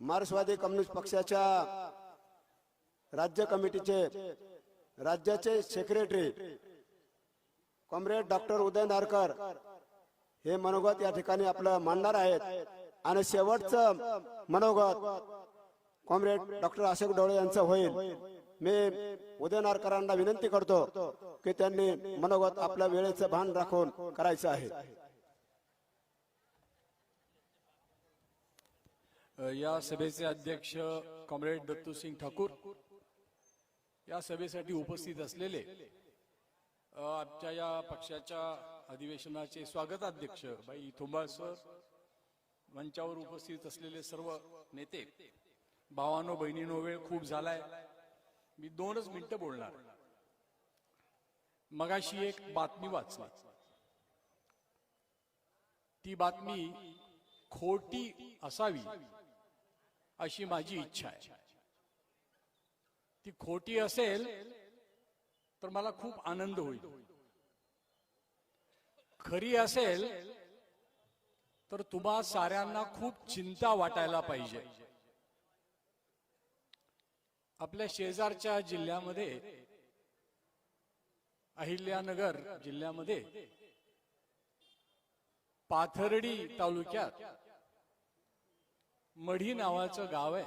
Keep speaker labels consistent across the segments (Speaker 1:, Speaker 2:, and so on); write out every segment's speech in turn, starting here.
Speaker 1: मार्क्सवादी कम्युनिस्ट पक्षाच्या राज्य कमिटीचे राज्याचे secretary comrade doctor Uday Narkar हे मनोगत या ठिकाणी आपलं मांडणार आहेत. आणि शेवटचं मनोगत कॉम्रेड डॉक्टर अशोक डोळे यांचं होईल. मी उदय नारकरांना विनंती करतो की त्यांनी मनोगत आपल्या वेळेचं भान राखून करायचं आहे.
Speaker 2: या सभेचे अध्यक्ष कॉम्रेड दत्तू सिंग ठाकूर या सभेसाठी उपस्थित असलेले आमच्या या पक्षाच्या अधिवेशनाचे स्वागताध्यक्ष बाई थोंबाळ सर मंचावर उपस्थित असलेले सर्व नेते भावानो बहिणीनो वेळ खूप झालाय. मी दोनच मिनिटं बोलणार. मगाशी एक बातमी वाचली. ती बातमी खोटी असावी. अशी माझी इच्छा आहे. ती खोटी असेल तर मला खूप आनंद होईल. खरी असेल तर तुम्हा साऱ्यांना खूप चिंता वाटायला पाहिजे. आपल्या शेजारच्या जिल्ह्यामध्ये अहिल्यानगर जिल्ह्यामध्ये पाथर्डी तालुक्यात मढी नावाचं गाव आहे.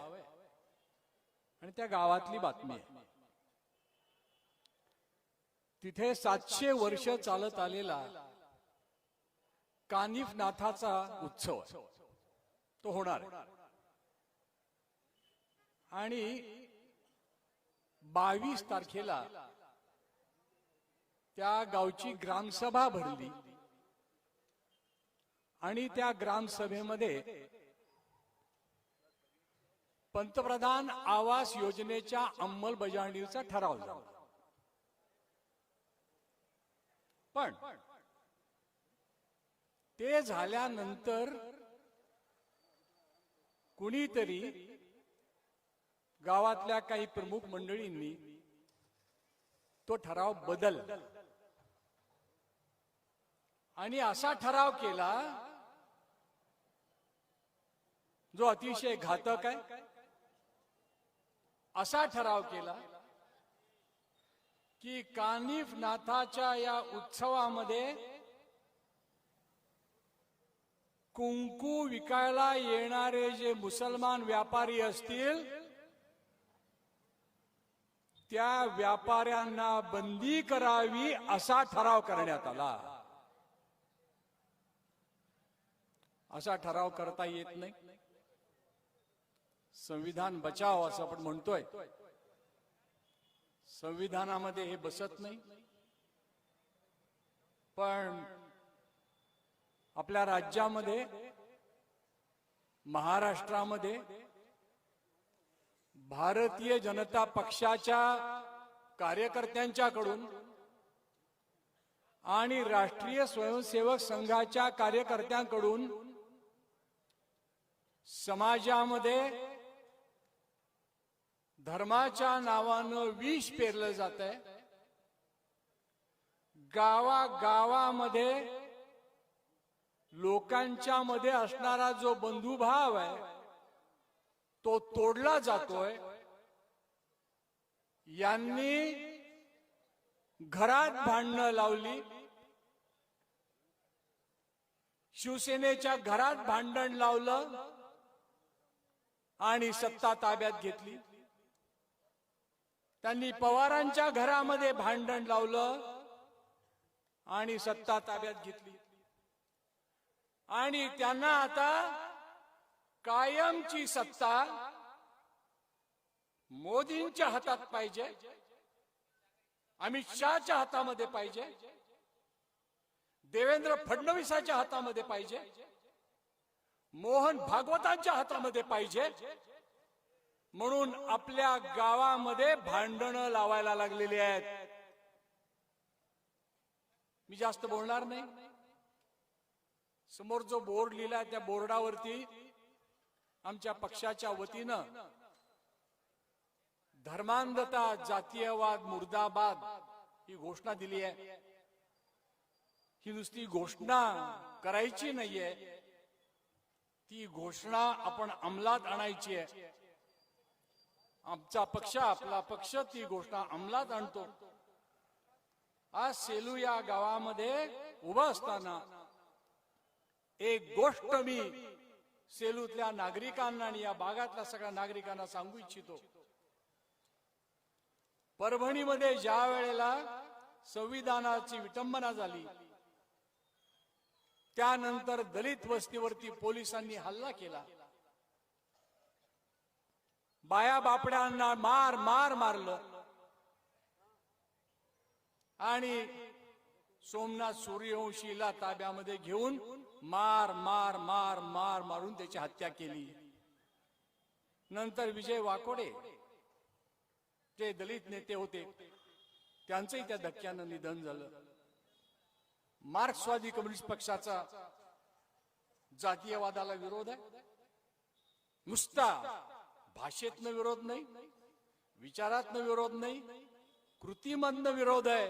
Speaker 2: आणि त्या गावातली बातमी आहे. तिथे सातशे वर्ष चालत आलेला कानिफ नाथाचा उत्सव तो होणार आणि बावीस तारखेला त्या गावची ग्रामसभा भरली. आणि त्या ग्रामसभेमध्ये पंतप्रधान आवास योजनेच्या अंमलबजावणीचा ठराव झाला. पण ते झाल्यानंतर कुणीतरी गावातल्या काही प्रमुख मंडळींनी तो ठराव बदल आणि असा ठराव केला जो अतिशय घातक आहे असा ठराव केला की कानिफ नाथाच्या या उत्सवामध्ये कुंकू विकायला येणारे जे मुसलमान व्यापारी असतील त्या व्यापाऱ्यांना बंदी करावी असा ठराव करण्यात आला. असा ठराव करता येत नाही. संविधान बचाव असं आपण म्हणतोय. संविधानामध्ये हे बसत नाही. पण आपल्या राज्यामध्ये महाराष्ट्रामध्ये भारतीय जनता पक्षाच्या कार्यकर्त्यांच्याकडून आणि राष्ट्रीय स्वयंसेवक संघाच्या कार्यकर्त्यांकडून समाजामध्ये धर्माच्या नावानं विष पेरलं जात आहे गावा गावामध्ये लोकांच्या मध्ये असणारा जो बंधुभाव आहे तो तोडला जातोय. यांनी घरात भांडणं लावली. शिवसेनेच्या घरात भांडण लावलं आणि सत्ता ताब्यात घेतली. त्यांनी पवारांच्या घरामध्ये भांडण लावलं आणि सत्ता ताब्यात घेतली. आणि त्यांना आता कायमची सत्ता मोदींच्या हातात पाहिजे अमित शहाच्या हातामध्ये पाहिजे देवेंद्र फडणवीसाच्या हातामध्ये पाहिजे मोहन भागवतांच्या हातामध्ये पाहिजे म्हणून आपल्या गावामध्ये भांडणं लावायला लागलेली आहेत. मी जास्त बोलणार नाही. समोर जो बोर्ड लिहिलाय त्या बोर्डावरती आमच्या पक्षाच्या वतीनं धर्मांधता जातीयवाद मुर्दाबाद ही घोषणा दिली आहे. ही नुसती घोषणा करायची नाहीये. ती घोषणा आपण अंमलात आणायची आहे. आमचा पक्ष आपला पक्ष ती घोषणा अंमलात आणतो. आज सेलू या गावामध्ये उभं असताना एक गोष्ट मी सेलूतल्या नागरिकांना आणि या भागातल्या सगळ्या नागरिकांना सांगू इच्छितो. परभणीमध्ये ज्या वेळेला संविधानाची विटंबना झाली त्यानंतर दलित वस्तीवरती पोलिसांनी हल्ला केला. बाया बापड्यांना मार मार मारलं. आणि सोमनाथ सूर्यवंशीला ताब्यामध्ये घेऊन मार मार मार मार मारून त्याची हत्या केली. नंतर विजय वाकोडे ते दलित नेते होते. त्यांचंही त्या धक्क्यानं निधन झालं. मार्क्सवादी कम्युनिस्ट पक्षाचा जातीयवादाला विरोध आहे. नुसता भाषेतनं विरोध नाही विचारातनं विरोध नाही कृतीमधनं विरोध आहे.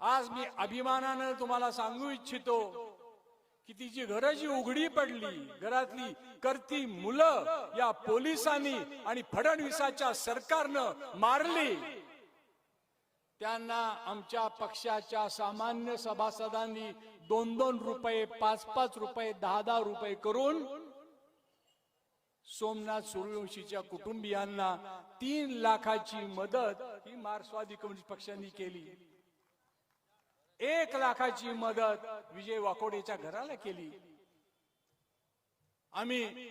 Speaker 2: आज मी अभिमानानं तुम्हाला सांगू इच्छितो की तिची घरं जी उघडी पडली घरातली करती मुलं या पोलिसांनी आणि फडणवीसाच्या सरकारनं मारली त्यांना आमच्या पक्षाच्या सामान्य सभासदांनी दोन दोन रुपये पाच पाच रुपये दहा दहा रुपये करून सोमनाथ सूर्यवंशीच्या कुटुंबियांना तीन लाखाची मदत ही मार्क्सवादी कम्युनिस्ट पक्षांनी केली. एक लाखाची मदत विजय वाकोडेच्या घराला केली. आम्ही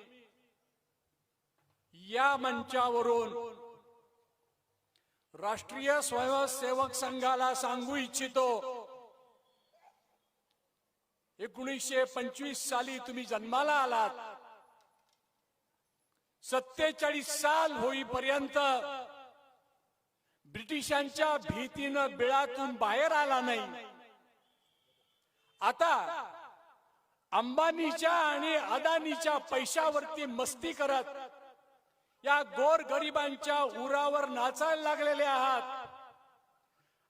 Speaker 2: या मंचावरून राष्ट्रीय स्वयंसेवक संघाला सांगू इच्छितो एकोणीसशे पंचवीस साली तुम्ही जन्माला आलात. सत्तेचाळीस साल होईपर्यंत ब्रिटिशांच्या भीतीनं बिळातून बाहेर आला नाही. आता अंबानीच्या आणि अदानीच्या पैशावरती मस्ती करत या गोर गरिबांच्या उरावर नाचायला लागलेले आहात.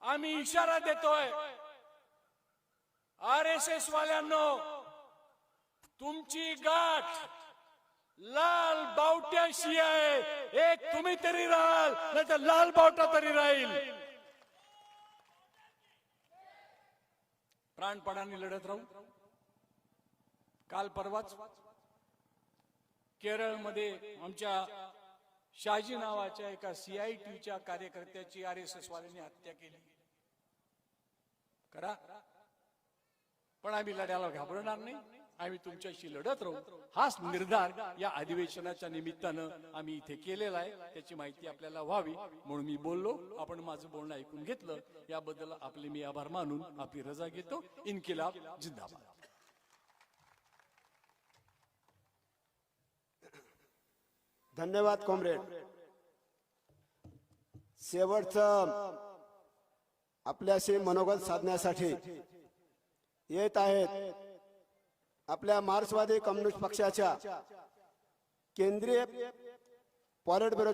Speaker 2: आम्ही इशारा देतोय आर एस एस वाल्यांनो तुमची गाठ लाल बावट्याशी आहे एक तुम्ही तरी राहाल नाही तर लाल बावटा तरी राहील. प्राणपणाने लढत राहू. काल परवाच केरळमध्ये आमच्या शाजी नावाच्या एका सीआयटीच्या कार्यकर्त्याची आर एस एस वाल्यांनी हत्या केली. करा. पण आम्ही लढ्याला घाबरणार नाही. आम्ही तुमच्याशी लढत राहू. हाच निर्धार या अधिवेशनाच्या निमित्तानं आम्ही इथे केलेला आहे. त्याची माहिती आपल्याला व्हावी म्हणून मी बोललो. आपण माझं बोलणं ऐकून घेतलं. याबद्दल आपले मी आभार मानून आपली रजा घेतो. इनकिलाब जिंदाबाद.
Speaker 1: धन्यवाद कॉम्रेड. शेवटचं आपल्याशी मनोगत साधण्यासाठी येत आहेत आपल्या मार्क्सवादी कम्युनिस्ट पक्षाच्या केंद्रीय पॉलिट ब्युरो